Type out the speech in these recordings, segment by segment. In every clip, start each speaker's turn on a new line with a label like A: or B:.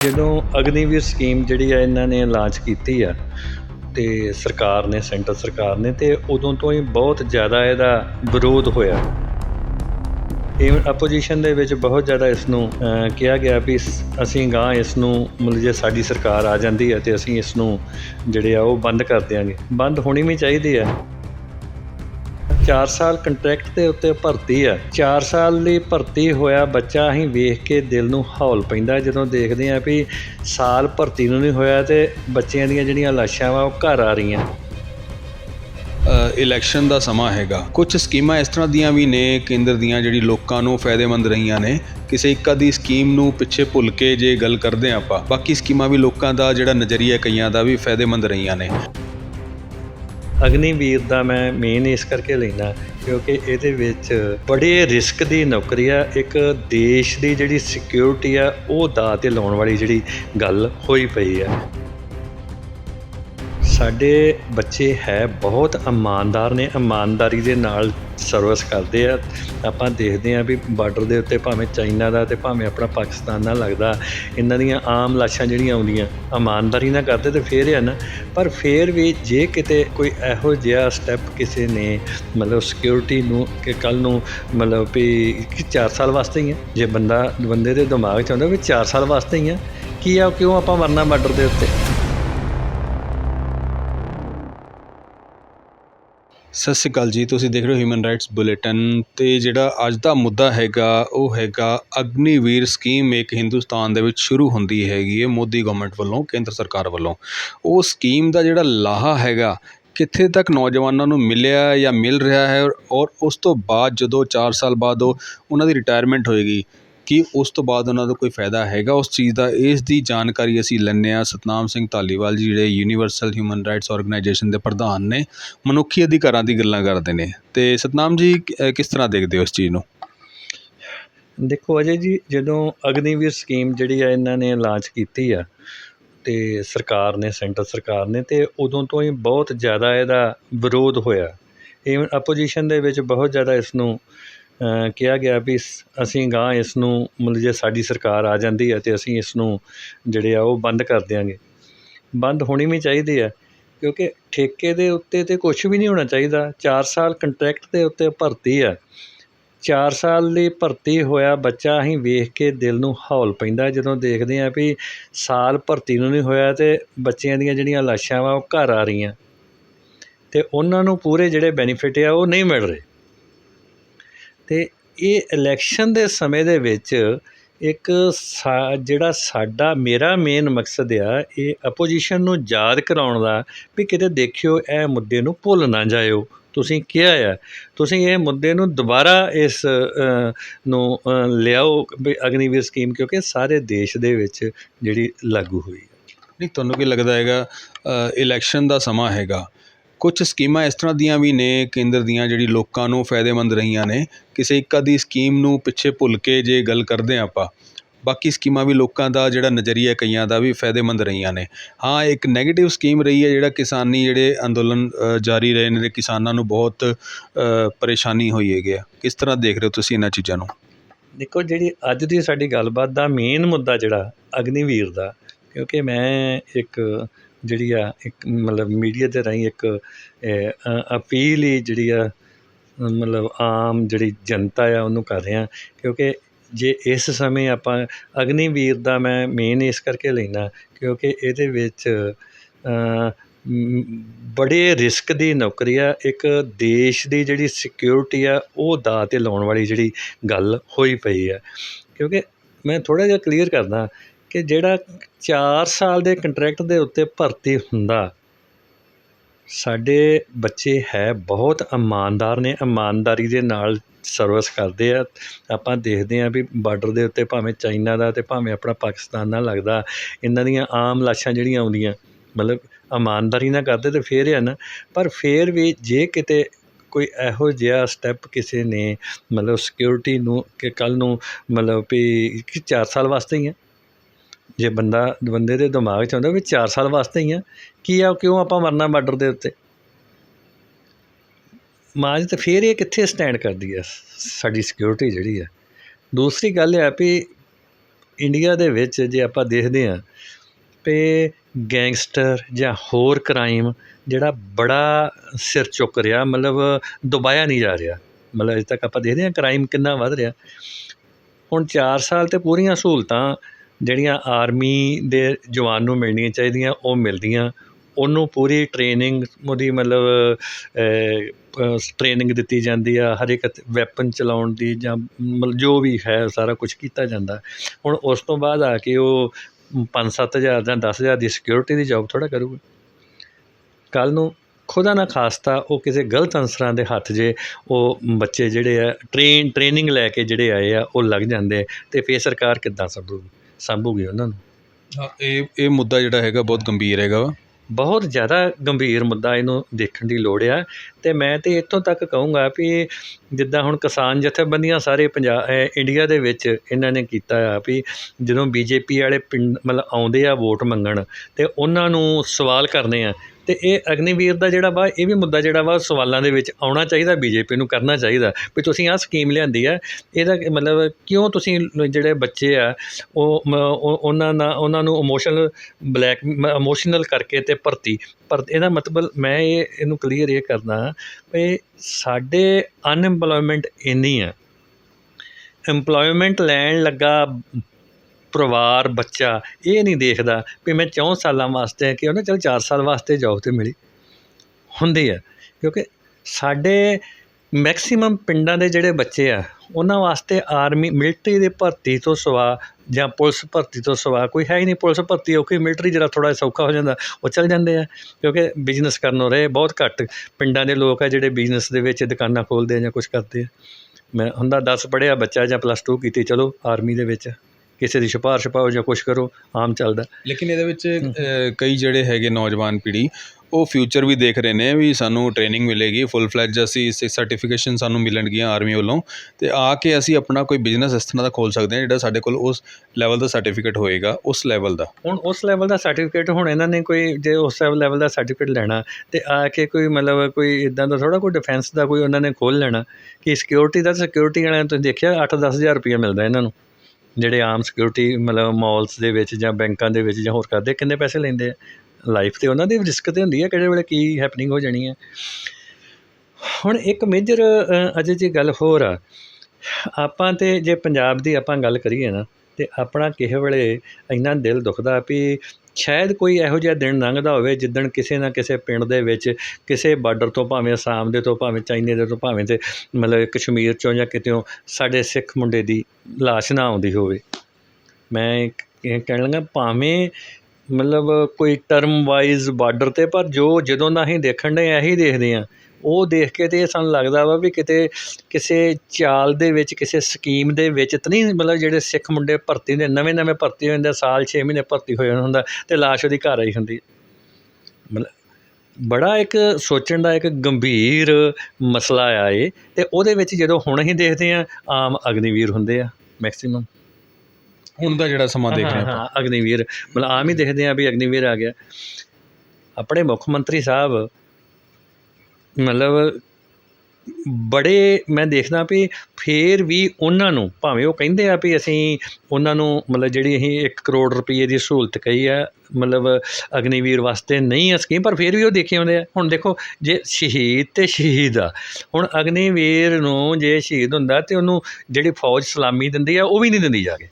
A: ਜਦੋਂ ਅਗਨੀਵੀਰ ਸਕੀਮ ਜਿਹੜੀ ਆ ਇਹਨਾਂ ਨੇ ਲਾਂਚ ਕੀਤੀ ਆ ਤੇ ਸਰਕਾਰ ਨੇ, ਸੈਂਟਰ ਸਰਕਾਰ ਨੇ ਤੇ ਉਦੋਂ ਤੋਂ ਹੀ ਬਹੁਤ ਜ਼ਿਆਦਾ ਇਹਦਾ ਵਿਰੋਧ ਹੋਇਆ। ਇਵਨ ਆਪੋਜੀਸ਼ਨ ਦੇ ਵਿੱਚ ਬਹੁਤ ਜ਼ਿਆਦਾ ਇਸ ਨੂੰ ਕਿਹਾ ਗਿਆ ਵੀ ਅਸੀਂ ਗਾਂ ਇਸ ਨੂੰ ਮਤਲਬ ਜੇ ਸਾਡੀ ਸਰਕਾਰ ਆ ਜਾਂਦੀ ਹੈ ਤੇ ਅਸੀਂ ਇਸ ਨੂੰ ਜਿਹੜੇ ਆ ਉਹ ਬੰਦ ਕਰ ਦਿਆਂਗੇ। ਬੰਦ ਹੋਣੀ ਵੀ ਚਾਹੀਦੀ ਹੈ 4 ਸਾਲ ਕੰਟਰੈਕਟ ਦੇ ਉੱਤੇ ਭਰਤੀ ਆ। 4 ਸਾਲ ਲਈ ਭਰਤੀ ਹੋਇਆ ਬੱਚਾ ਅਸੀਂ ਵੇਖ ਕੇ ਦਿਲ ਨੂੰ ਹੌਲ ਪੈਂਦਾ ਜਦੋਂ ਦੇਖਦੇ ਆ ਵੀ ਸਾਲ ਭਰਤੀ ਨੂੰ ਨਹੀਂ ਹੋਇਆ ਤੇ ਬੱਚਿਆਂ ਦੀਆਂ ਜਿਹੜੀਆਂ ਲਾਸ਼ਾਂ ਵਾ ਉਹ ਘਰ ਆ ਰਹੀਆਂ।
B: ਇਲੈਕਸ਼ਨ ਦਾ ਸਮਾਂ ਹੈਗਾ। ਕੁਝ ਸਕੀਮਾਂ ਇਸ ਤਰ੍ਹਾਂ ਦੀਆਂ ਵੀ ਨੇ, ਕੇਂਦਰ ਦੀਆਂ ਜਿਹੜੀ ਲੋਕਾਂ ਨੂੰ ਫਾਇਦੇਮੰਦ ਰਹੀਆਂ ਨੇ। ਕਿਸੇ ਇੱਕ ਅੱਧੀ ਸਕੀਮ ਨੂੰ ਪਿੱਛੇ ਭੁੱਲ ਕੇ ਜੇ ਗੱਲ ਕਰਦੇ ਹਾਂ ਆਪਾਂ, ਬਾਕੀ ਸਕੀਮਾਂ ਵੀ ਲੋਕਾਂ ਦਾ ਜਿਹੜਾ ਨਜ਼ਰੀਆ ਕਈਆਂ ਦਾ ਵੀ ਫਾਇਦੇਮੰਦ ਰਹੀਆਂ ਨੇ।
A: ਅਗਨੀਵੀਰ ਦਾ ਮੈਂ ਮੇਨ ਇਸ ਕਰਕੇ ਲੈਣਾ ਕਿਉਂਕਿ ਇਹਦੇ ਵਿੱਚ ਬੜੇ ਰਿਸਕ ਦੀ ਨੌਕਰੀ ਆ, ਇੱਕ ਦੇਸ਼ ਦੀ ਜਿਹੜੀ ਸਿਕਿਉਰਿਟੀ ਆ, ਉਹ ਦਾਅ ਤੇ ਲਾਉਣ ਵਾਲੀ ਜਿਹੜੀ ਗੱਲ ਹੋਈ ਪਈ ਆ। ਸਾਡੇ ਬੱਚੇ ਹੈ, ਬਹੁਤ ਇਮਾਨਦਾਰ ਨੇ, ਇਮਾਨਦਾਰੀ ਦੇ ਨਾਲ ਸਰਵਿਸ ਕਰਦੇ ਆ। ਆਪਾਂ ਦੇਖਦੇ ਆ ਵੀ ਬਾਰਡਰ ਦੇ ਉੱਤੇ ਭਾਵੇਂ ਚਾਈਨਾ ਦਾ ਤੇ ਭਾਵੇਂ ਆਪਣਾ ਪਾਕਿਸਤਾਨ ਨਾਲ ਲੱਗਦਾ, ਇਹਨਾਂ ਦੀਆਂ ਆਮ ਲਾਸ਼ਾਂ ਜਿਹੜੀਆਂ ਆਉਂਦੀਆਂ, ਇਮਾਨਦਾਰੀ ਨਾਲ ਕਰਦੇ ਤੇ ਫੇਰ ਆ ਨਾ ਪਰ ਫੇਰ ਵੀ ਜੇ ਕਿਤੇ ਕੋਈ ਇਹੋ ਜਿਹਾ ਸਟੈਪ ਕਿਸੇ ਨੇ ਮਤਲਬ ਸਿਕਿਉਰਿਟੀ ਨੂੰ ਕਿ ਕੱਲ ਨੂੰ ਮਤਲਬ ਵੀ ਕਿ 4 ਸਾਲ ਵਾਸਤੇ ਹੀ ਆ, ਜੇ ਬੰਦਾ, ਬੰਦੇ ਦੇ ਦਿਮਾਗ 'ਚ ਆਉਂਦਾ ਵੀ 4 ਸਾਲ ਵਾਸਤੇ ਹੀ ਆ, ਕੀ ਆ, ਕਿਉਂ ਆਪਾਂ ਮਰਨਾ ਬਾਰਡਰ ਦੇ ਉੱਤੇ?
B: ਸਤਿ ਸ਼੍ਰੀ ਅਕਾਲ ਜੀ, ਤੁਸੀਂ ਦੇਖ ਰਹੇ ਹੋ ਹਿਊਮਨ ਰਾਈਟਸ ਬੁਲੇਟਿਨ ਤੇ ਜਿਹੜਾ ਅੱਜ ਦਾ ਮੁੱਦਾ ਹੈਗਾ, ਉਹ ਹੈਗਾ ਅਗਨੀਵੀਰ ਸਕੀਮ ਇੱਕ ਹਿੰਦੁਸਤਾਨ ਦੇ ਵਿੱਚ ਸ਼ੁਰੂ ਹੁੰਦੀ ਹੈਗੀ ਹੈ ਮੋਦੀ ਗਵਰਨਮੈਂਟ ਵੱਲੋਂ, ਕੇਂਦਰ ਸਰਕਾਰ ਵੱਲੋਂ। ਉਹ ਸਕੀਮ ਦਾ ਜਿਹੜਾ ਲਾਹਾ ਹੈਗਾ, ਕਿੱਥੇ ਤੱਕ ਨੌਜਵਾਨਾਂ ਨੂੰ ਮਿਲਿਆ ਜਾਂ ਮਿਲ ਰਿਹਾ ਹੈ ਔਰ- ਉਸ ਤੋਂ ਬਾਅਦ ਜਦੋਂ 4 ਸਾਲ ਬਾਅਦ ਉਹ ਉਹਨਾਂ ਦੀ ਰਿਟਾਇਰਮੈਂਟ ਹੋਏਗੀ ਕਿ ਉਸ ਤੋਂ ਬਾਅਦ ਉਹਨਾਂ ਦਾ ਕੋਈ ਫਾਇਦਾ ਹੈਗਾ। ਉਸ ਚੀਜ਼ ਦਾ, ਇਸ ਦੀ ਜਾਣਕਾਰੀ ਅਸੀਂ ਲੈਂਦੇ ਹਾਂ। ਸਤਨਾਮ ਸਿੰਘ ਧਾਲੀਵਾਲ ਜੀ ਜਿਹੜੇ ਯੂਨੀਵਰਸਲ ਹਿਊਮਨ ਰਾਈਟਸ ਆਰਗੇਨਾਈਜੇਸ਼ਨ ਦੇ ਪ੍ਰਧਾਨ ਨੇ, ਮਨੁੱਖੀ ਅਧਿਕਾਰਾਂ ਦੀ ਗੱਲਾਂ ਕਰਦੇ ਨੇ। ਤੇ ਸਤਨਾਮ ਜੀ ਕਿਸ ਤਰ੍ਹਾਂ ਦੇਖਦੇ ਹੋ ਇਸ ਚੀਜ਼ ਨੂੰ?
A: ਦੇਖੋ ਅਜੇ ਜੀ, ਜਦੋਂ ਅਗਨੀਵੀਰ ਸਕੀਮ ਜਿਹੜੀ ਆ, ਇਹਨਾਂ ਨੇ ਲਾਂਚ ਕੀਤੀ ਆ, ਤੇ ਸਰਕਾਰ ਨੇ, ਸੈਂਟਰ ਸਰਕਾਰ ਨੇ, ਤੇ ਉਦੋਂ ਤੋਂ ਹੀ ਬਹੁਤ ਜ਼ਿਆਦਾ ਇਹਦਾ ਵਿਰੋਧ ਹੋਇਆ। ਇਵਨ ਆਪੋਜੀਸ਼ਨ ਦੇ ਵਿੱਚ ਬਹੁਤ ਜ਼ਿਆਦਾ ਇਸ ਨੂੰ ਕਿਹਾ ਗਿਆ ਵੀ ਸ- ਅਸੀਂ ਗਾਂ ਇਸ ਨੂੰ ਮਤਲਬ ਜੇ ਸਾਡੀ ਸਰਕਾਰ ਆ ਜਾਂਦੀ ਹੈ ਤਾਂ ਅਸੀਂ ਇਸ ਨੂੰ ਜਿਹੜੇ ਆ ਉਹ ਬੰਦ ਕਰ ਦਿਆਂਗੇ। ਬੰਦ ਹੋਣੀ ਵੀ ਚਾਹੀਦੀ ਆ ਕਿਉਂਕਿ ਠੇਕੇ ਦੇ ਉੱਤੇ ਤਾਂ ਕੁਛ ਵੀ ਨਹੀਂ ਹੋਣਾ ਚਾਹੀਦਾ। ਚਾਰ ਸਾਲ ਕੰਟਰੈਕਟ ਦੇ ਉੱਤੇ ਭਰਤੀ ਆ ਚਾਰ ਸਾਲ ਲਈ ਭਰਤੀ ਹੋਇਆ ਬੱਚਾ ਅਸੀਂ ਵੇਖ ਕੇ ਦਿਲ ਨੂੰ ਹੌਲ ਪੈਂਦਾ ਜਦੋਂ ਦੇਖਦੇ ਹਾਂ ਵੀ ਸਾਲ ਭਰਤੀ ਨੂੰ ਨਹੀਂ ਹੋਇਆ ਤੇ ਬੱਚਿਆਂ ਦੀਆਂ ਜਿਹੜੀਆਂ ਲਾਸ਼ਾਂ ਵਾ ਉਹ ਘਰ ਆ ਰਹੀਆਂ। ਅਤੇ ਉਹਨਾਂ ਨੂੰ ਪੂਰੇ ਜਿਹੜੇ ਬੈਨੀਫਿਟ ਆ ਉਹ ਨਹੀਂ ਮਿਲ ਰਹੇ। ਅਤੇ ਇਹ ਇਲੈਕਸ਼ਨ ਦੇ ਸਮੇਂ ਦੇ ਵਿੱਚ ਇੱਕ ਸਾ- ਜਿਹੜਾ ਸਾਡਾ, ਮੇਰਾ ਮੇਨ ਮਕਸਦ ਆ, ਇਹ ਆਪੋਜੀਸ਼ਨ ਨੂੰ ਯਾਦ ਕਰਾਉਣ ਦਾ ਵੀ ਕਿਤੇ ਦੇਖਿਓ, ਇਹ ਮੁੱਦੇ ਨੂੰ ਭੁੱਲ ਨਾ ਜਾਇਓ। ਤੁਸੀਂ ਕਿਹਾ ਆ, ਤੁਸੀਂ ਇਹ ਮੁੱਦੇ ਨੂੰ ਦੁਬਾਰਾ ਇਸ ਨੂੰ ਲਿਆਓ ਵੀ ਅਗਨੀਵੀਰ ਸਕੀਮ ਕਿਉਂਕਿ ਸਾਰੇ ਦੇਸ਼ ਦੇ ਵਿੱਚ ਜਿਹੜੀ ਲਾਗੂ ਹੋਈ
B: ਨਹੀਂ, ਤੁਹਾਨੂੰ ਕੀ ਲੱਗਦਾ ਹੈਗਾ ਇਲੈਕਸ਼ਨ ਦਾ ਸਮਾਂ ਹੈਗਾ। ਕੁਛ ਸਕੀਮਾਂ ਇਸ ਤਰ੍ਹਾਂ ਦੀਆਂ ਵੀ ਨੇ, ਕੇਂਦਰ ਦੀਆਂ ਜਿਹੜੀ ਲੋਕਾਂ ਨੂੰ ਫਾਇਦੇਮੰਦ ਰਹੀਆਂ ਨੇ, ਕਿਸੇ ਇੱਕ ਅੱਧੀ ਸਕੀਮ ਨੂੰ ਪਿੱਛੇ ਭੁੱਲ ਕੇ ਜੇ ਗੱਲ ਕਰਦੇ ਹਾਂ ਆਪਾਂ, ਬਾਕੀ ਸਕੀਮਾਂ ਵੀ ਲੋਕਾਂ ਦਾ ਜਿਹੜਾ ਨਜ਼ਰੀਆ ਕਈਆਂ ਦਾ ਵੀ ਫਾਇਦੇਮੰਦ ਰਹੀਆਂ ਨੇ। ਹਾਂ, ਇੱਕ ਨੈਗੇਟਿਵ ਸਕੀਮ ਰਹੀ ਹੈ ਜਿਹੜਾ ਕਿਸਾਨੀ ਜਿਹੜੇ ਅੰਦੋਲਨ ਜਾਰੀ ਰਹੇ ਨੇ ਤੇ ਕਿਸਾਨਾਂ ਨੂੰ ਬਹੁਤ ਪਰੇਸ਼ਾਨੀ ਹੋਈ ਹੈਗੀ ਆ। ਕਿਸ ਤਰ੍ਹਾਂ ਦੇਖ ਰਹੇ ਹੋ ਤੁਸੀਂ ਇਹਨਾਂ ਚੀਜ਼ਾਂ ਨੂੰ?
A: ਦੇਖੋ, ਜਿਹੜੀ ਅੱਜ ਦੀ ਸਾਡੀ ਗੱਲਬਾਤ ਦਾ ਮੇਨ ਮੁੱਦਾ ਜਿਹੜਾ ਅਗਨੀਵੀਰ ਦਾ, ਕਿਉਂਕਿ ਮੈਂ ਇੱਕ ਜਿਹੜੀ ਆ ਇੱਕ, ਮਤਲਬ ਮੀਡੀਆ ਦੇ ਰਾਹੀਂ ਇੱਕ ਅਪੀਲ ਹੀ ਜਿਹੜੀ ਆ, ਮਤਲਬ ਆਮ ਜਿਹੜੀ ਜਨਤਾ ਆ ਉਹਨੂੰ ਕਰ ਰਿਹਾ ਕਿਉਂਕਿ ਜੇ ਇਸ ਸਮੇਂ ਆਪਾਂ ਅਗਨੀਵੀਰ ਦਾ ਮੈਂ ਮੇਨ ਇਸ ਕਰਕੇ ਲੈਂਦਾ, ਕਿਉਂਕਿ ਇਹਦੇ ਵਿੱਚ ਬੜੇ ਰਿਸਕ ਦੀ ਨੌਕਰੀ ਆ। ਇੱਕ ਦੇਸ਼ ਦੀ ਜਿਹੜੀ ਸਿਕਿਉਰਿਟੀ ਆ, ਉਹ ਦਾਅ ਤੇ ਲਾਉਣ ਵਾਲੀ ਜਿਹੜੀ ਗੱਲ ਹੋਈ ਪਈ ਆ। ਕਿਉਂਕਿ ਮੈਂ ਥੋੜਾ ਜਿਹਾ ਕਲੀਅਰ ਕਰਦਾ ਕਿ ਜਿਹੜਾ 4 ਸਾਲ ਦੇ ਕੰਟਰੈਕਟ ਦੇ ਉੱਤੇ ਭਰਤੀ ਹੁੰਦਾ, ਸਾਡੇ ਬੱਚੇ ਹੈ ਬਹੁਤ ਇਮਾਨਦਾਰ ਨੇ, ਇਮਾਨਦਾਰੀ ਦੇ ਨਾਲ ਸਰਵਿਸ ਕਰਦੇ ਆ। ਆਪਾਂ ਦੇਖਦੇ ਆ ਵੀ ਬਾਰਡਰ ਦੇ ਉੱਤੇ ਭਾਵੇਂ ਚਾਈਨਾ ਦਾ ਤੇ ਭਾਵੇਂ ਆਪਣਾ ਪਾਕਿਸਤਾਨ ਨਾਲ ਲੱਗਦਾ, ਇਹਨਾਂ ਦੀਆਂ ਆਮ ਲਾਸ਼ਾਂ ਜਿਹੜੀਆਂ ਆਉਂਦੀਆਂ, ਮਤਲਬ ਇਮਾਨਦਾਰੀ ਨਾਲ ਕਰਦੇ ਤੇ ਫੇਰ ਆ ਨਾ ਪਰ ਫੇਰ ਵੀ ਜੇ ਕਿਤੇ ਕੋਈ ਇਹੋ ਜਿਹਾ ਸਟੈਪ ਕਿਸੇ ਨੇ ਮਤਲਬ ਸਿਕਿਉਰਿਟੀ ਨੂੰ ਕਿ ਕੱਲ ਨੂੰ ਮਤਲਬ ਵੀ ਕਿ 4 ਸਾਲ ਵਾਸਤੇ ਹੀ ਆ ਜੇ ਬੰਦਾ, ਬੰਦੇ ਦੇ ਦਿਮਾਗ 'ਚ ਆਉਂਦਾ ਵੀ 4 ਸਾਲ ਵਾਸਤੇ ਹੀ ਆ, ਕੀ ਆ, ਕਿਉਂ ਆਪਾਂ ਮਰਨਾ ਬਾਰਡਰ ਦੇ ਉੱਤੇ? ਮਾਜ ਤਾਂ ਫੇਰ ਇਹ ਕਿੱਥੇ ਸਟੈਂਡ ਕਰਦੀ ਆ? ਸਾਡੀ ਸਿਕਿਉਰਿਟੀ ਜਿਹੜੀ ਆ। ਦੂਸਰੀ ਗੱਲ ਇਹ ਆ ਵੀ ਇੰਡੀਆ ਦੇ ਵਿੱਚ ਜੇ ਆਪਾਂ ਦੇਖਦੇ ਹਾਂ ਕਿ ਗੈਂਗਸਟਰ ਜਾਂ ਹੋਰ ਕ੍ਰਾਈਮ ਜਿਹੜਾ ਬੜਾ ਸਿਰ ਚੁੱਕ ਰਿਹਾ, ਮਤਲਬ ਦਬਾਇਆ ਨਹੀਂ ਜਾ ਰਿਹਾ। ਮਤਲਬ ਅਜੇ ਤੱਕ ਆਪਾਂ ਦੇਖਦੇ ਹਾਂ ਕ੍ਰਾਈਮ ਕਿੰਨਾ ਵੱਧ ਰਿਹਾ। ਹੁਣ 4 ਸਾਲ ਤੇ ਪੂਰੀਆਂ ਸਹੂਲਤਾਂ ਜਿਹੜੀਆਂ ਆਰਮੀ ਦੇ ਜਵਾਨ ਨੂੰ ਮਿਲਣੀਆਂ ਚਾਹੀਦੀਆਂ, ਉਹ ਮਿਲਦੀਆਂ। ਉਹਨੂੰ ਪੂਰੀ ਟ੍ਰੇਨਿੰਗ ਉਹਦੀ ਮਤਲਬ ਟ੍ਰੇਨਿੰਗ ਦਿੱਤੀ ਜਾਂਦੀ ਆ। ਹਰ ਇੱਕ ਵੈਪਨ ਚਲਾਉਣ ਦੀ ਜਾਂ ਮਤਲਬ ਜੋ ਵੀ ਹੈ, ਸਾਰਾ ਕੁਝ ਕੀਤਾ ਜਾਂਦਾ। ਹੁਣ ਉਸ ਤੋਂ ਬਾਅਦ ਆ ਕੇ ਉਹ 5-7000 ਜਾਂ 10000 ਦੀ ਸਿਕਿਉਰਿਟੀ ਦੀ ਜੌਬ ਥੋੜਾ ਕਰੂਗਾ। ਕੱਲ ਨੂੰ ਖੁਦਾ ਨਾ ਖਾਸਤਾ, ਉਹ ਕਿਸੇ ਗਲਤ ਅਨਸਰਾਂ ਦੇ ਹੱਥ ਜੇ ਉਹ ਬੱਚੇ ਜਿਹੜੇ ਆ ਟ੍ਰੇਨ ਟ੍ਰੇਨਿੰਗ ਲੈ ਕੇ ਜਿਹੜੇ ਆਏ ਆ, ਉਹ ਲੱਗ ਜਾਂਦੇ ਤੇ ਫੇਰ ਸਰਕਾਰ ਕਿੱਦਾਂ ਸੰਭੂਗੀ ਸੰਭੂਗੀ ਉਹਨਾਂ ਨੂੰ।
B: ਹਾਂ ਇਹ ਇਹ ਮੁੱਦਾ ਜਿਹੜਾ ਹੈਗਾ ਬਹੁਤ ਗੰਭੀਰ ਹੈਗਾ ਵਾ।
A: ਬਹੁਤ ਜ਼ਿਆਦਾ ਗੰਭੀਰ ਮੁੱਦਾ ਇਹਨੂੰ ਦੇਖਣ ਦੀ ਲੋੜ ਆ। ਤੇ ਮੈਂ ਤੇ ਇੱਥੋਂ ਤੱਕ ਕਹੂੰਗਾ ਵੀ ਜਿੱਦਾਂ ਹੁਣ ਕਿਸਾਨ ਜਥੇਬੰਦੀਆਂ ਸਾਰੇ ਪੰਜਾਬ ਇੰਡੀਆ ਦੇ ਵਿੱਚ ਇਹਨਾਂ ਨੇ ਕੀਤਾ ਆ ਵੀ ਜਦੋਂ ਬੀਜੇਪੀ ਵਾਲੇ ਪਿੰਡ ਮਤਲਬ ਆਉਂਦੇ ਆ ਵੋਟ ਮੰਗਣ ਤੇ ਉਹਨਾਂ ਨੂੰ ਸਵਾਲ ਕਰਨੇ ਆ ਅਤੇ ਇਹ ਅਗਨੀਵੀਰ ਦਾ ਜਿਹੜਾ ਵਾ, ਇਹ ਵੀ ਮੁੱਦਾ ਜਿਹੜਾ ਵਾ ਸਵਾਲਾਂ ਦੇ ਵਿੱਚ ਆਉਣਾ ਚਾਹੀਦਾ, ਬੀਜੇਪੀ ਨੂੰ ਕਰਨਾ ਚਾਹੀਦਾ। ਵੀ ਤੁਸੀਂ ਆਹ ਸਕੀਮ ਲਿਆਂਦੀ ਹੈ ਇਹਦਾ ਮਤਲਬ ਕਿਉਂ ਤੁਸੀਂ ਜਿਹੜੇ ਬੱਚੇ ਆ, ਉਹ ਉਹਨਾਂ ਨਾਲ, ਉਹਨਾਂ ਨੂੰ ਇਮੋਸ਼ਨਲ ਬਲੈਕ ਇਮੋਸ਼ਨਲ ਕਰਕੇ ਤੇ ਭਰਤੀ। ਪਰ ਇਹਦਾ ਮਤਲਬ ਮੈਂ ਇਹ, ਇਹਨੂੰ ਕਲੀਅਰ ਇਹ ਕਰਦਾ ਵੀ ਸਾਡੇ ਅਨਐਮਪਲੋਇਮੈਂਟ ਇੰਨੀ ਆ। EMPLOYMENT ਲੈਣ ਲੱਗਾ ਪਰਿਵਾਰ, ਬੱਚਾ, ਇਹ ਨਹੀਂ ਦੇਖਦਾ ਵੀ ਮੈਂ 4 ਸਾਲਾਂ ਵਾਸਤੇ ਕਿ ਉਹਨੇ ਚਲ 4 ਸਾਲ ਵਾਸਤੇ ਜੌਬ ਤੇ ਮਿਲੀ। ਹੁੰਦੀ ਆ, ਕਿਉਂਕਿ ਸਾਡੇ ਮੈਕਸਿਮਮ ਪਿੰਡਾਂ ਦੇ ਜਿਹੜੇ ਬੱਚੇ ਆ, ਉਹਨਾਂ ਵਾਸਤੇ ਆਰਮੀ ਮਿਲਟਰੀ ਦੇ ਭਰਤੀ ਤੋਂ ਸਵਾ ਜਾਂ ਪੁਲਿਸ ਭਰਤੀ ਤੋਂ ਸਵਾ ਕੋਈ ਹੈ ਹੀ ਨਹੀਂ, ਪੁਲਿਸ ਭਰਤੀ ਔਖੀ ਮਿਲਟਰੀ ਜਿਹੜਾ ਥੋੜਾ ਸੌਖਾ ਹੋ ਜਾਂਦਾ, ਉਹ ਚੱਲ ਜਾਂਦੇ ਆ, ਕਿਉਂਕਿ ਬਿਜ਼ਨਸ ਕਰਨੋਂ ਰਹੇ ਬਹੁਤ ਘੱਟ ਪਿੰਡਾਂ ਦੇ ਲੋਕ ਆ ਜਿਹੜੇ ਬਿਜ਼ਨਸ ਦੇ ਵਿੱਚ ਦੁਕਾਨਾਂ ਖੋਲ੍ਹਦੇ ਆ ਜਾਂ ਕੁਝ ਕਰਦੇ ਆ। ਮੈਂ ਹੁੰਦਾ 10 ਪੜ੍ਹਿਆ ਬੱਚਾ ਜਾਂ ਪਲੱਸ 2 ਕੀਤੀ, ਚਲੋ ਆਰਮੀ ਦੇ ਵਿੱਚ। ਕਿਸੇ ਦੀ ਸਿਫਾਰਿਸ਼ ਪਾਓ ਜਾਂ ਕੁਝ ਕਰੋ ਆਮ ਚੱਲਦਾ।
B: ਲੇਕਿਨ ਇਹਦੇ ਵਿੱਚ ਕਈ ਜਿਹੜੇ ਹੈਗੇ ਨੌਜਵਾਨ ਪੀੜ੍ਹੀ ਉਹ ਫਿਊਚਰ ਵੀ ਦੇਖ ਰਹੇ ਨੇ ਵੀ ਸਾਨੂੰ ਟ੍ਰੇਨਿੰਗ ਮਿਲੇਗੀ ਫੁੱਲ ਫਲੈਜ ਅਸੀਂ ਸਰਟੀਫਿਕੇਸ਼ਨ ਸਾਨੂੰ ਮਿਲਣਗੀਆਂ ਆਰਮੀ ਵੱਲੋਂ। ਤੇ ਆ ਕੇ ਅਸੀਂ ਆਪਣਾ ਕੋਈ ਬਿਜ਼ਨਸ ਇਸ ਤਰ੍ਹਾਂ ਦਾ ਖੋਲ ਸਕਦੇ ਹਾਂ ਜਿਹੜਾ ਸਾਡੇ ਕੋਲ ਉਸ ਲੈਵਲ ਦਾ ਸਰਟੀਫਿਕੇਟ ਹੋਏਗਾ ਉਸ ਲੈਵਲ ਦਾ।
A: ਹੁਣ ਉਸ ਲੈਵਲ ਦਾ ਸਰਟੀਫਿਕੇਟ ਹੁਣ ਇਹਨਾਂ ਨੇ ਕੋਈ ਜੇ ਉਸ ਲੈਵਲ ਦਾ ਸਰਟੀਫਿਕੇਟ ਲੈਣਾ ਤੇ ਆ ਕੇ ਕੋਈ ਮਤਲਬ ਕੋਈ ਇਦਾਂ ਦਾ ਥੋੜਾ ਕੋਈ ਡਿਫੈਂਸ ਦਾ ਕੋਈ ਉਹਨਾਂ ਨੇ ਖੋਲ ਲੈਣਾ ਕਿ ਸਿਕਿਉਰਿਟੀ ਦਾ ਸਿਕਿਉਰਿਟੀ ਵਾਲਿਆਂ ਤੁਸੀਂ ਦੇਖਿਆ 8-10000 ਰੁਪਏ ਮਿਲਦਾ ਇਹਨਾਂ ਨੂੰ। ਜਿਹੜੇ ਆਮ ਸਿਕਿਉਰਿਟੀ ਮਤਲਬ ਮਾਲਸ ਦੇ ਵਿੱਚ ਜਾਂ ਬੈਂਕਾਂ ਦੇ ਵਿੱਚ ਜਾਂ ਹੋਰ ਕਰਦੇ, ਕਿੰਨੇ ਪੈਸੇ ਲੈਂਦੇ ਆ? ਲਾਈਫ ਤੇ ਉਹਨਾਂ ਦੀ ਰਿਸਕ ਤੇ ਹੁੰਦੀ ਹੈ ਕਿਹੜੇ ਵੇਲੇ ਕੀ ਹੈਪਨਿੰਗ ਹੋ ਜਾਣੀ ਹੈ ਹੁਣ ਇੱਕ ਮੇਜਰ ਅਜੇ ਜੀ ਗੱਲ ਹੋਰ ਆ, ਆਪਾਂ ਤੇ ਜੇ ਪੰਜਾਬ ਦੀ ਆਪਾਂ ਗੱਲ ਕਰੀਏ ਨਾ, ਤੇ ਆਪਣਾ ਕਿਸੇ ਵੇਲੇ ਇੰਨਾ ਦਿਲ ਦੁਖਦਾ ਵੀ ਸ਼ਾਇਦ ਕੋਈ ਇਹੋ ਜਿਹਾ ਦਿਨ ਲੰਘਦਾ ਹੋਵੇ ਜਿੱਦਣ ਕਿਸੇ ਨਾ ਕਿਸੇ ਪਿੰਡ ਦੇ ਵਿੱਚ ਕਿਸੇ ਬਾਰਡਰ ਤੋਂ ਭਾਵੇਂ ਅਸਾਮ ਦੇ ਤੋਂ, ਭਾਵੇਂ ਚਾਈਨੇ ਦੇ ਤੋਂ, ਭਾਵੇਂ ਤੇ ਮਤਲਬ ਕਸ਼ਮੀਰ ਚੋਂ ਜਾਂ ਕਿਤੇੋਂ ਸਾਡੇ ਸਿੱਖ ਮੁੰਡੇ ਦੀ ਲਾਸ਼ ਨਾ ਆਉਂਦੀ ਹੋਵੇ। ਮੈਂ ਇਹ ਕਹਿਣ ਲੱਗਾ ਭਾਵੇਂ ਮਤਲਬ ਕੋਈ ਟਰਮ ਵਾਈਜ਼ ਬਾਰਡਰ ਤੇ, ਪਰ ਜੋ ਜਦੋਂ ਦਾ ਅਸੀਂ ਦੇਖਣ ਦੇ ਇਹੀ ਦੇਖਦੇ ਹਾਂ ਉਹ ਦੇਖ ਕੇ ਤੇ ਸਾਨੂੰ ਲੱਗਦਾ ਵਾ ਵੀ ਕਿਤੇ ਕਿਸੇ ਚਾਲ ਦੇ ਵਿੱਚ ਕਿਸੇ ਸਕੀਮ ਦੇ ਵਿੱਚ ਤਾਂ ਨਹੀਂ ਮਤਲਬ ਜਿਹੜੇ ਸਿੱਖ ਮੁੰਡੇ ਭਰਤੀ ਦੇ ਨਵੇਂ ਨਵੇਂ ਭਰਤੀ ਹੋ ਜਾਂਦੇ ਸਾਲ 6 ਮਹੀਨੇ ਭਰਤੀ ਹੋ ਜਾਂਦਾ ਹੁੰਦਾ ਤੇ ਲਾਸ਼ ਉਹਦੀ ਘਰ ਆਈ ਹੁੰਦੀ। ਮਤਲਬ ਬੜਾ ਇੱਕ ਸੋਚਣ ਦਾ ਇੱਕ ਗੰਭੀਰ ਮਸਲਾ ਆ ਇਹ ਤੇ ਉਹਦੇ ਵਿੱਚ ਜਦੋਂ ਹੁਣ ਅਸੀਂ ਦੇਖਦੇ ਆ ਆਮ ਅਗਨੀਵੀਰ ਹੁੰਦੇ ਆ ਮੈਕਸਿਮਮ
B: ਹੁਣ ਦਾ ਜਿਹੜਾ ਸਮਾਂ ਦੇਖ ਰਹੇ
A: ਹਾਂ ਅਗਨੀਵੀਰ। ਮਤਲਬ ਆਮ ਹੀ ਦੇਖਦੇ ਆ ਵੀ ਅਗਨੀਵੀਰ ਆ ਗਿਆ। ਆਪਣੇ ਮੁੱਖ ਮੰਤਰੀ ਸਾਹਿਬ ਮਤਲਬ ਬੜੇ ਮੈਂ ਦੇਖਦਾ ਵੀ ਫਿਰ ਵੀ ਉਹਨਾਂ ਨੂੰ, ਭਾਵੇਂ ਉਹ ਕਹਿੰਦੇ ਆ ਵੀ ਅਸੀਂ ਉਹਨਾਂ ਨੂੰ ਮਤਲਬ ਜਿਹੜੀ ਅਸੀਂ 1 ਕਰੋੜ ਰੁਪਏ ਦੀ ਸਹੂਲਤ ਕਹੀ ਆ, ਮਤਲਬ ਅਗਨੀਵੀਰ ਵਾਸਤੇ ਨਹੀਂ ਆ ਸਕੀਮ, ਪਰ ਫਿਰ ਵੀ ਉਹ ਦੇਖੇ ਆਉਂਦੇ ਆ। ਹੁਣ ਦੇਖੋ, ਜੇ ਸ਼ਹੀਦ ਤੇ ਸ਼ਹੀਦ ਆ, ਹੁਣ ਅਗਨੀਵੀਰ ਨੂੰ ਜੇ ਸ਼ਹੀਦ ਹੁੰਦਾ ਤੇ ਉਹਨੂੰ ਜਿਹੜੀ ਫੌਜ ਸਲਾਮੀ ਦਿੰਦੀ ਆ, ਉਹ ਵੀ ਨਹੀਂ ਦਿੰਦੀ ਜਾ ਕੇ।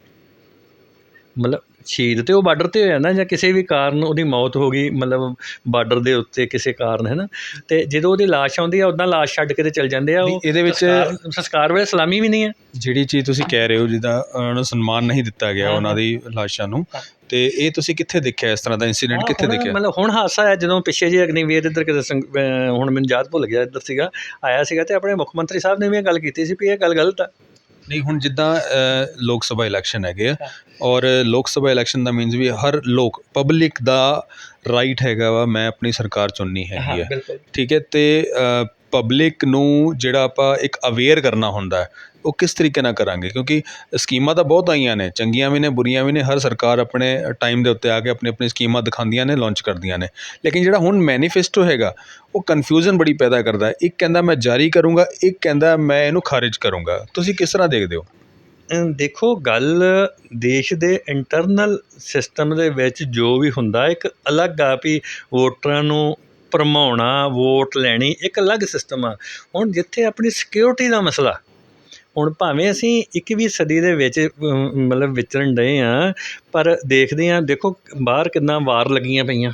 A: ਮਤਲਬ ਸ਼ਹੀਦ ਤੇ ਉਹ ਬਾਰਡਰ ਤੇ ਹੋਇਆ ਨਾ ਜਾਂ ਕਿਸੇ ਵੀ ਕਾਰਨ ਉਹਦੀ ਮੌਤ ਹੋ ਗਈ ਮਤਲਬ ਬਾਰਡਰ ਦੇ ਉੱਤੇ ਕਿਸੇ ਕਾਰਨ ਹੈ ਨਾ? ਤੇ ਜਦੋਂ ਉਹਦੀ ਲਾਸ਼ ਆਉਂਦੀ ਆ ਉਦਾਂ ਲਾਸ਼ ਛੱਡ ਕੇ ਤੇ ਚਲ ਜਾਂਦੇ ਆ ਉਹ
B: ਇਹਦੇ ਵਿੱਚ
A: ਸੰਸਕਾਰ- ਵੇਲੇ ਸਲਾਮੀ ਵੀ ਨਹੀਂ ਹੈ
B: ਜਿਹੜੀ ਚੀਜ਼ ਤੁਸੀਂ ਕਹਿ ਰਹੇ ਹੋ ਜਿੱਦਾਂ ਉਹਨਾਂ ਨੂੰ ਸਨਮਾਨ ਨਹੀਂ ਦਿੱਤਾ ਗਿਆ
A: ਹਾਂ,
B: ਉਹਨਾਂ ਦੀ ਲਾਸ਼ਾਂ ਨੂੰ ਤੇ ਇਹ ਤੁਸੀਂ ਕਿੱਥੇ ਦੇਖਿਆ ਇਸ ਤਰ੍ਹਾਂ ਦਾ ਇਨਸੀਡੈਂਟ ਕਿੱਥੇ ਦੇਖਿਆ?
A: ਮਤਲਬ ਹੁਣ ਹਾਸਾ ਆਇਆ ਜਦੋਂ ਪਿੱਛੇ ਜੇ ਅਗਨੀਵੀਰ ਇੱਧਰ ਕਿਤੇ ਹੁਣ ਮੈਨੂੰ ਯਾਦ ਭੁੱਲ ਗਿਆ ਇੱਧਰ ਸੀਗਾ ਆਇਆ ਸੀਗਾ ਤੇ ਆਪਣੇ ਮੁੱਖ ਮੰਤਰੀ ਸਾਹਿਬ ਨੇ ਵੀ ਇਹ ਗੱਲ ਕੀਤੀ ਸੀ ਵੀ ਇਹ ਗੱਲ ਗਲਤ ਆ।
B: ਨਹੀਂ ਹੁਣ ਜਿੱਦਾਂ ਲੋਕ ਸਭਾ ਇਲੈਕਸ਼ਨ ਹੈਗੇ ਆ ਔਰ ਲੋਕ ਸਭਾ ਇਲੈਕਸ਼ਨ ਦਾ ਮੀਨਸ ਵੀ ਹਰ ਲੋਕ ਪਬਲਿਕ ਦਾ ਰਾਈਟ ਹੈਗਾ ਵਾ ਮੈਂ ਆਪਣੀ ਸਰਕਾਰ ਚੁਣਨੀ ਹੈਗੀ
A: ਬਿਲਕੁਲ।
B: ਠੀਕ ਹੈ ਤੇ ਪਬਲਿਕ ਨੂੰ ਜਿਹੜਾ ਆਪਾਂ ਇੱਕ ਅਵੇਅਰ ਕਰਨਾ ਹੁੰਦਾ ਉਹ ਕਿਸ ਤਰੀਕੇ ਨਾਲ ਕਰਾਂਗੇ? ਕਿਉਂਕਿ ਸਕੀਮਾਂ ਤਾਂ ਬਹੁਤ ਆਈਆਂ ਨੇ, ਚੰਗੀਆਂ ਵੀ ਨੇ, ਬੁਰੀਆਂ ਵੀ ਨੇ, ਹਰ ਸਰਕਾਰ ਆਪਣੇ ਟਾਈਮ ਦੇ ਉੱਤੇ ਆ ਕੇ ਆਪਣੀ ਆਪਣੀ ਸਕੀਮਾਂ ਦਿਖਾਉਂਦੀਆਂ ਨੇ ਲਾਂਚ ਕਰਦੀਆਂ ਨੇ। ਲੇਕਿਨ ਜਿਹੜਾ ਹੁਣ ਮੈਨੀਫੈਸਟੋ ਹੈਗਾ, ਉਹ ਕਨਫਿਊਜ਼ਨ ਬੜੀ ਪੈਦਾ ਕਰਦਾ ਇੱਕ ਕਹਿੰਦਾ ਮੈਂ ਜਾਰੀ ਕਰੂੰਗਾ, ਇੱਕ ਕਹਿੰਦਾ ਮੈਂ ਇਹਨੂੰ ਖਾਰਿਜ ਕਰੂੰਗਾ। ਤੁਸੀਂ ਕਿਸ ਤਰ੍ਹਾਂ ਦੇਖਦੇ ਹੋ?
A: ਦੇਖੋ, ਗੱਲ ਦੇਸ਼ ਦੇ ਇੰਟਰਨਲ ਸਿਸਟਮ ਦੇ ਵਿੱਚ ਜੋ ਵੀ ਹੁੰਦਾ, ਇੱਕ ਅਲੱਗ ਆ ਵੀ ਵੋਟਰਾਂ ਨੂੰ ਭਰਮਾਉਣਾ, ਵੋਟ ਲੈਣੀ, ਇੱਕ ਅਲੱਗ ਸਿਸਟਮ ਆ। ਹੁਣ ਜਿੱਥੇ ਆਪਣੀ ਸਿਕਿਉਰਿਟੀ ਦਾ ਮਸਲਾ, ਹੁਣ ਭਾਵੇਂ ਅਸੀਂ 21ਵੀਂ ਸਦੀ ਦੇ ਵਿੱਚ ਮਤਲਬ ਵਿਚਰਨ ਡਏ ਆ, ਪਰ ਦੇਖਦੇ ਆ, ਦੇਖੋ ਬਾਹਰ ਕਿੰਨਾ ਵਾਰ ਲੱਗੀਆਂ ਪਈਆਂ।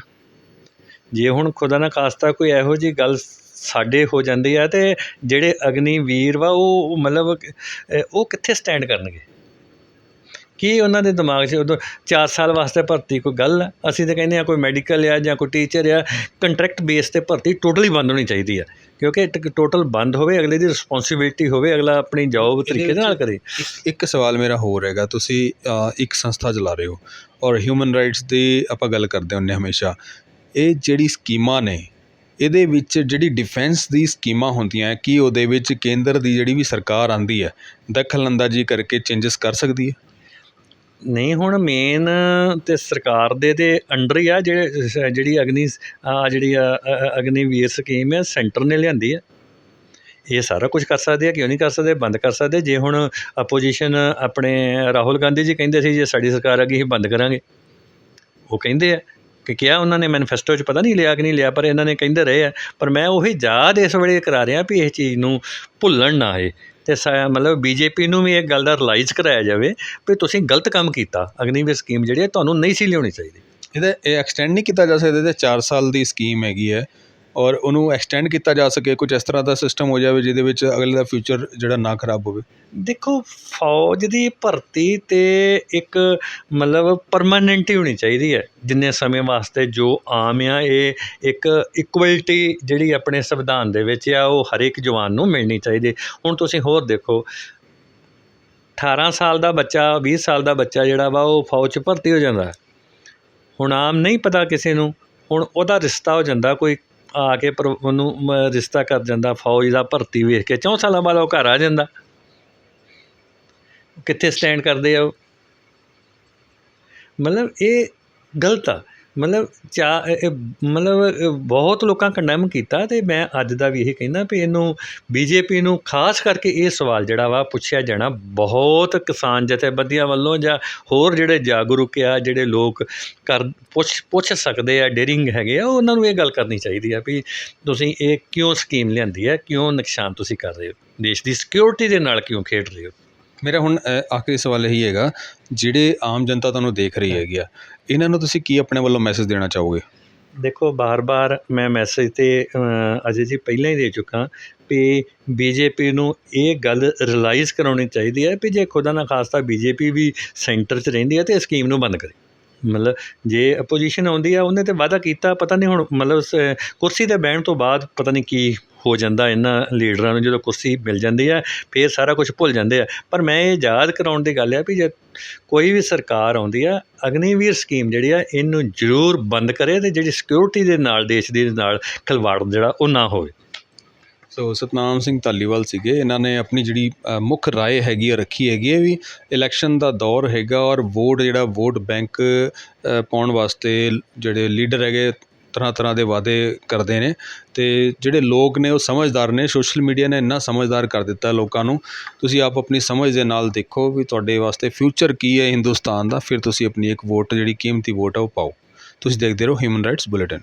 A: ਜੇ ਹੁਣ ਖੁਦਾ ਨਾ ਖਾਸਤਾ ਕੋਈ ਇਹੋ ਜੀ ਗੱਲ ਸਾਡੇ ਹੋ ਜਾਂਦੀ ਆ, ਤੇ ਜਿਹੜੇ ਅਗਨੀ ਵੀਰ ਵਾ, ਉਹ ਮਤਲਬ ਉਹ ਕਿੱਥੇ ਸਟੈਂਡ ਕਰਨਗੇ? ਕੀ ਉਹਨਾਂ ਦੇ ਦਿਮਾਗ 'ਚ ਉਦੋਂ 4 ਸਾਲ ਵਾਸਤੇ ਭਰਤੀ ਕੋਈ ਗੱਲ ਆ? ਅਸੀਂ ਤਾਂ ਕਹਿੰਦੇ ਆ ਕੋਈ ਮੈਡੀਕਲ ਆ ਜਾਂ ਕੋਈ ਟੀਚਰ ਆ ਕੰਟਰੈਕਟ ਬੇਸ ਤੇ ਭਰਤੀ ਟੋਟਲੀ ਬੰਦ ਹੋਣੀ ਚਾਹੀਦੀ ਆ। ਕਿਉਂਕਿ ਟੋਟਲ ਬੰਦ ਹੋਵੇ ਅਗਲੇ ਦੀ ਰਿਸਪੌਂਸਿਬਿਲਟੀ ਹੋਵੇ ਅਗਲਾ ਆਪਣੀ ਜੌਬ ਤਰੀਕੇ ਦੇ ਨਾਲ ਕਰੇ।
B: ਇੱਕ- ਸਵਾਲ ਮੇਰਾ ਹੋਰ ਹੈਗਾ ਤੁਸੀਂ ਇੱਕ ਸੰਸਥਾ ਚਲਾ ਰਹੇ ਹੋ ਔਰ ਹਿਊਮਨ ਰਾਈਟਸ ਦੀ ਆਪਾਂ ਗੱਲ ਕਰਦੇ ਹੁੰਦੇ ਹਮੇਸ਼ਾ। ਇਹ ਜਿਹੜੀ ਸਕੀਮਾਂ ਨੇ ਇਹਦੇ ਵਿੱਚ ਜਿਹੜੀ ਡਿਫੈਂਸ ਦੀ ਸਕੀਮਾਂ ਹੁੰਦੀਆਂ ਹੈ, ਕੀ ਉਹਦੇ ਵਿੱਚ ਕੇਂਦਰ ਦੀ ਜਿਹੜੀ ਵੀ ਸਰਕਾਰ ਆਂਦੀ ਹੈ ਦਖਲ ਅੰਦਾਜ਼ੀ ਕਰਕੇ ਚੇਂਜਸ ਕਰ ਸਕਦੀ ਹੈ?
A: ਨਹੀਂ, ਹੁਣ ਮੇਨ ਤਾਂ ਸਰਕਾਰ ਦੇ ਦੇ ਅੰਡਰ ਹੀ ਆ ਜਿਹੜੇ, ਜਿਹੜੀ ਅਗਨੀ, ਆ ਜਿਹੜੀ, ਆ ਅਗਨੀਵੀਰ ਸਕੀਮ ਹੈ ਸੈਂਟਰ ਨੇ ਲਿਆਂਦੀ ਹੈ ਇਹ ਸਾਰਾ ਕੁਝ ਕਰ ਸਕਦੇ ਆ, ਕਿਉਂ ਨਹੀਂ ਕਰ ਸਕਦੇ, ਬੰਦ ਕਰ ਸਕਦੇ। ਜੇ ਹੁਣ ਆਪੋਜੀਸ਼ਨ ਆਪਣੇ ਰਾਹੁਲ ਗਾਂਧੀ ਜੀ ਕਹਿੰਦੇ ਸੀ, ਜੇ ਸਾਡੀ ਸਰਕਾਰ ਆ ਗਈ, ਅਸੀਂ ਬੰਦ ਕਰਾਂਗੇ। ਉਹ ਕਹਿੰਦੇ ਆ। ਕਿ ਕਿਹਾ ਉਹਨਾਂ ਨੇ ਮੈਨੀਫੈਸਟੋ 'ਚ ਪਤਾ ਨਹੀਂ ਲਿਆ ਕਿ ਨਹੀਂ ਲਿਆ, ਪਰ ਇਹਨਾਂ ਨੇ ਕਹਿੰਦੇ ਰਹੇ ਆ, ਪਰ ਮੈਂ ਉਹੀ ਯਾਦ ਇਸ ਵੇਲੇ ਕਰਾ ਰਿਹਾ ਵੀ ਇਹ ਚੀਜ਼ ਨੂੰ ਭੁੱਲਣ ਨਾ ਆਏ। ਤੇ ਸਾ- ਮਤਲਬ ਬੀਜੇਪੀ ਨੂੰ ਵੀ ਇਹ ਗੱਲ ਦਾ ਰਿਲਾਈਜ਼ ਕਰਾਇਆ ਜਾਵੇ ਵੀ ਤੁਸੀਂ ਗਲਤ ਕੰਮ ਕੀਤਾ ਅਗਨੀਵੀਰ ਸਕੀਮ ਜਿਹੜੀ ਹੈ ਤੁਹਾਨੂੰ ਨਹੀਂ ਸੀ ਲਿਆਉਣੀ ਚਾਹੀਦੀ।
B: ਇਹਦਾ ਇਹ ਐਕਸਟੈਂਡ ਨਹੀਂ ਕੀਤਾ ਜਾ ਸਕਦਾ, ਇਹਦੇ 4 ਸਾਲ ਦੀ ਸਕੀਮ ਹੈਗੀ ਹੈ। ਔਰ ਉਹਨੂੰ ਐਕਸਟੈਂਡ ਕੀਤਾ ਜਾ ਸਕੇ, ਕੁਝ ਇਸ ਤਰ੍ਹਾਂ ਦਾ ਸਿਸਟਮ ਹੋ ਜਾਵੇ ਜਿਹਦੇ ਵਿੱਚ ਅਗਲੇ ਦਾ ਫਿਊਚਰ ਜਿਹੜਾ ਨਾ ਖਰਾਬ ਹੋਵੇ।
A: ਦੇਖੋ, ਫੌਜ ਦੀ ਭਰਤੀ ਤੇ ਇੱਕ ਮਤਲਬ ਪਰਮਾਨੈਂਟ ਹੀ ਹੋਣੀ ਚਾਹੀਦੀ ਹੈ। ਜਿੰਨੇ ਸਮੇਂ ਵਾਸਤੇ ਜੋ ਆਮ ਆ, ਇਹ ਇੱਕ ਇਕੁਅਲਟੀ ਜਿਹੜੀ ਆਪਣੇ ਸੰਵਿਧਾਨ ਦੇ ਵਿੱਚ ਆ, ਉਹ ਹਰੇਕ ਜਵਾਨ ਨੂੰ ਮਿਲਣੀ ਚਾਹੀਦੀ। ਹੁਣ ਤੁਸੀਂ ਹੋਰ ਦੇਖੋ 18 ਸਾਲ ਦਾ ਬੱਚਾ 20 ਸਾਲ ਦਾ ਬੱਚਾ ਜਿਹੜਾ ਵਾ, ਉਹ ਫੌਜ 'ਚ ਭਰਤੀ ਹੋ ਜਾਂਦਾ। ਹੁਣ ਆਮ ਨਹੀਂ ਪਤਾ ਕਿਸੇ ਨੂੰ, ਹੁਣ ਉਹਦਾ ਰਿਸ਼ਤਾ ਹੋ ਜਾਂਦਾ, ਕੋਈ ਆ ਕੇ ਪਰ ਉਹਨੂੰ ਰਿਸ਼ਤਾ ਕਰ ਜਾਂਦਾ, ਫੌਜ ਦਾ ਭਰਤੀ ਵੇਖ ਕੇ, ਚੌਂ ਸਾਲਾਂ ਬਾਅਦ ਉਹ ਘਰ ਆ ਜਾਂਦਾ। ਕਿੱਥੇ ਸਟੈਂਡ ਕਰਦੇ ਆ ਉਹ? ਮਤਲਬ ਇਹ ਗਲਤ ਆ। ਮਤਲਬ ਚਾ ਮਤਲਬ ਬਹੁਤ ਲੋਕਾਂ ਕੰਡੈਮ ਕੀਤਾ ਤੇ ਮੈਂ ਅੱਜ ਦਾ ਵੀ ਇਹ ਕਹਿੰਦਾ ਵੀ ਇਹਨੂੰ ਬੀਜੇਪੀ ਨੂੰ ਖਾਸ ਕਰਕੇ ਇਹ ਸਵਾਲ ਜਿਹੜਾ ਵਾ ਪੁੱਛਿਆ ਜਾਣਾ, ਬਹੁਤ ਕਿਸਾਨ ਜਥੇਬੰਦੀਆਂ ਵੱਲੋਂ ਜਾਂ ਹੋਰ ਜਿਹੜੇ ਜਾਗਰੂਕ ਆ, ਜਿਹੜੇ ਲੋਕ ਕਰ, ਪੁੱਛ ਪੁੱਛ ਸਕਦੇ ਆ ਡੇਰਿੰਗ ਹੈਗੇ ਆ, ਉਹਨਾਂ ਨੂੰ ਇਹ ਗੱਲ ਕਰਨੀ ਚਾਹੀਦੀ ਆ ਵੀ ਤੁਸੀਂ ਇਹ ਕਿਉਂ ਸਕੀਮ ਲਿਆਂਦੀ ਹੈ, ਕਿਉਂ ਨੁਕਸਾਨ ਤੁਸੀਂ ਕਰ ਰਹੇ ਹੋ? ਦੇਸ਼ ਦੀ ਸਿਕਿਉਰਿਟੀ ਦੇ ਨਾਲ ਕਿਉਂ ਖੇਡ ਰਹੇ ਹੋ?
B: ਮੇਰਾ ਹੁਣ ਆਖਰੀ ਸਵਾਲ ਇਹੀ ਹੈਗਾ ਜਿਹੜੇ ਆਮ ਜਨਤਾ ਤੁਹਾਨੂੰ ਦੇਖ ਰਹੀ ਹੈਗੀ ਆ ਇਹਨਾਂ ਨੂੰ ਤੁਸੀਂ ਕੀ ਆਪਣੇ ਵੱਲੋਂ ਮੈਸੇਜ ਦੇਣਾ ਚਾਹੋਗੇ?
A: ਦੇਖੋ ਬਾਰ-ਬਾਰ ਮੈਂ ਮੈਸੇਜ ਤੇ ਅਜੇ ਜੀ ਪਹਿਲਾਂ ਹੀ ਦੇ ਚੁੱਕਾ ਵੀ ਬੀਜੇਪੀ ਨੂੰ ਇਹ ਗੱਲ ਰਿਅਲਾਈਜ਼ ਕਰਾਉਣੀ ਚਾਹੀਦੀ ਹੈ ਵੀ ਜੇ ਖੁਦਾ ਨਾ ਖਾਸਤਾ ਬੀਜੇਪੀ ਵੀ ਸੈਂਟਰ 'ਚ ਰਹਿੰਦੀ ਹੈ ਤੇ ਇਸ ਸਕੀਮ ਨੂੰ ਬੰਦ ਕਰੇ। ਮਤਲਬ ਜੇ ਅਪੋਜੀਸ਼ਨ ਆਉਂਦੀ ਆ ਉਹਨੇ ਤੇ ਵਾਅਦਾ ਕੀਤਾ ਪਤਾ ਨਹੀਂ ਹੁਣ ਮਤਲਬ ਕੁਰਸੀ ਤੇ ਬਹਿਣ ਤੋਂ ਬਾਅਦ ਪਤਾ ਨਹੀਂ ਕੀ ਹੋ ਜਾਂਦਾ ਇਹਨਾਂ ਲੀਡਰਾਂ ਨੂੰ, ਜਦੋਂ ਕੁਰਸੀ ਮਿਲ ਜਾਂਦੀ ਹੈ, ਫੇਰ ਸਾਰਾ ਕੁਝ ਭੁੱਲ ਜਾਂਦੇ ਆ। ਪਰ ਮੈਂ ਇਹ ਯਾਦ ਕਰਾਉਣ ਦੀ ਗੱਲ ਆ ਵੀ ਜੇ ਕੋਈ ਵੀ ਸਰਕਾਰ ਆਉਂਦੀ ਆ, ਅਗਨੀਵੀਰ ਸਕੀਮ ਜਿਹੜੀ ਆ, ਇਹਨੂੰ ਜ਼ਰੂਰ ਬੰਦ ਕਰੇ ਤੇ ਜਿਹੜੀ ਸਿਕਿਉਰਿਟੀ ਦੇ ਨਾਲ, ਦੇਸ਼ ਦੇ ਨਾਲ ਖਿਲਵਾੜ ਜਿਹੜਾ ਉਹ ਨਾ ਹੋਵੇ।
B: ਸੋ ਸਤਨਾਮ ਸਿੰਘ ਧਾਲੀਵਾਲ ਸੀਗੇ, ਇਹਨਾਂ ਨੇ ਆਪਣੀ ਜਿਹੜੀ ਮੁੱਖ ਰਾਏ ਹੈਗੀ ਆ, ਰੱਖੀ ਹੈਗੀ ਹੈ ਵੀ ਇਲੈਕਸ਼ਨ ਦਾ ਦੌਰ ਹੈਗਾ ਔਰ ਵੋਟ ਜਿਹੜਾ ਵੋਟ ਬੈਂਕ ਪਾਉਣ ਵਾਸਤੇ ਜਿਹੜੇ ਲੀਡਰ ਹੈਗੇ ਤਰ੍ਹਾਂ ਤਰ੍ਹਾਂ ਦੇ ਵਾਅਦੇ ਕਰਦੇ ਨੇ ਅਤੇ ਜਿਹੜੇ ਲੋਕ ਨੇ ਉਹ ਸਮਝਦਾਰ ਨੇ, ਸੋਸ਼ਲ ਮੀਡੀਆ ਨੇ ਇੰਨਾ ਸਮਝਦਾਰ ਕਰ ਦਿੱਤਾ ਲੋਕਾਂ ਨੂੰ। ਤੁਸੀਂ ਆਪ ਆਪਣੀ ਸਮਝ ਦੇ ਨਾਲ ਦੇਖੋ ਵੀ ਤੁਹਾਡੇ ਵਾਸਤੇ ਫਿਊਚਰ ਕੀ ਹੈ ਹਿੰਦੁਸਤਾਨ ਦਾ, ਫਿਰ ਤੁਸੀਂ ਆਪਣੀ ਇੱਕ ਵੋਟ ਜਿਹੜੀ ਕੀਮਤੀ ਵੋਟ ਹੈ ਉਹ ਪਾਓ। ਤੁਸੀਂ ਦੇਖਦੇ ਰਹੋ ਹਿਊਮਨ ਰਾਈਟਸ ਬੁਲੇਟਿਨ